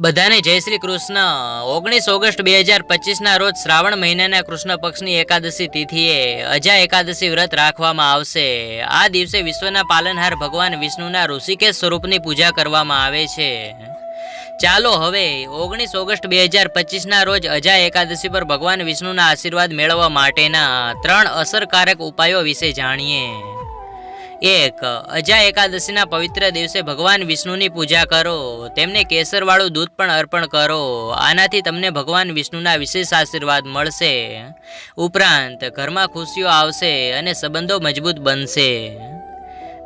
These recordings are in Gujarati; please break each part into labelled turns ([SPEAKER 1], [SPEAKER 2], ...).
[SPEAKER 1] બધાને જય શ્રી કૃષ્ણ. ઓગણીસ ઓગસ્ટ બે હજાર પચીસના રોજ શ્રાવણ મહિનાના કૃષ્ણ પક્ષની એકાદશી તિથિએ અજા એકાદશી વ્રત રાખવામાં આવશે. આ દિવસે વિશ્વના પાલનહાર ભગવાન વિષ્ણુના ઋષિકેશ સ્વરૂપની પૂજા કરવામાં આવે છે. ચાલો હવે ઓગણીસ ઓગસ્ટ બે હજાર પચીસના રોજ અજા એકાદશી પર ભગવાન વિષ્ણુના આશીર્વાદ મેળવવા માટેના ત્રણ અસરકારક ઉપાયો વિશે જાણીએ. એક અજા એકાદશીના પવિત્ર દિવસે ભગવાન વિષ્ણુની પૂજા કરો, તેમને કેસરવાળું દૂધ પણ અર્પણ કરો, આનાથી તમને ભગવાન વિષ્ણુના વિશેષ આશીર્વાદ મળશે. ઉપરાંત, ઘરમાં ખુશીઓ આવશે અને સંબંધો મજબૂત બનશે.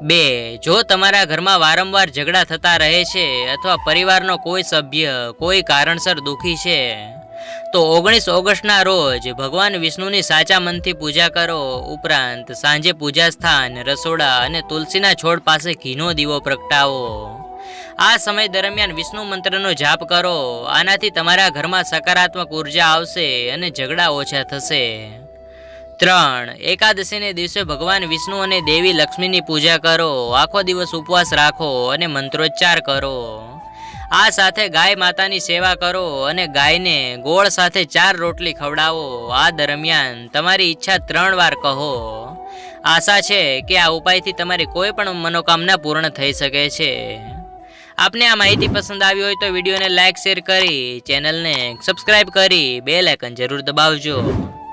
[SPEAKER 1] બે, જો તમારા ઘરમાં વારંવાર ઝઘડા થતા રહે છે અથવા પરિવારનો કોઈ સભ્ય કોઈ કારણસર દુઃખી છે તો ઓગણીસ ઓગસ્ટના રોજ ભગવાન વિષ્ણુની સાચા મનથી પૂજા કરો. ઉપરાંત સાંજે પૂજા સ્થાન, રસોડા અને તુલસીના છોડ પાસે ઘીનો દીવો પ્રગટાવો. આ સમય દરમિયાન વિષ્ણુ મંત્રનો જાપ કરો. આનાથી તમારા ઘરમાં સકારાત્મક ઊર્જા આવશે અને ઝઘડા ઓછા થશે. ત્રણ, એકાદશીને દિવસે ભગવાન વિષ્ણુ અને દેવી લક્ષ્મીની પૂજા કરો. આખો દિવસ ઉપવાસ રાખો અને મંત્રોચ્ચાર કરો. આ સાથે ગાય માતાની સેવા કરો અને ગાયને ગોળ સાથે ચાર રોટલી ખવડાવો. આ દરમિયાન તમારી ઈચ્છા ત્રણ વાર કહો. આશા છે કે આ ઉપાયથી તમારી કોઈ પણ મનોકામના પૂર્ણ થઈ શકે છે. આપને આ માહિતી પસંદ આવી હોય તો વિડીયોને લાઇક શેર કરી ચેનલને સબસ્ક્રાઇબ કરી બે લાઇકન જરૂર દબાવજો.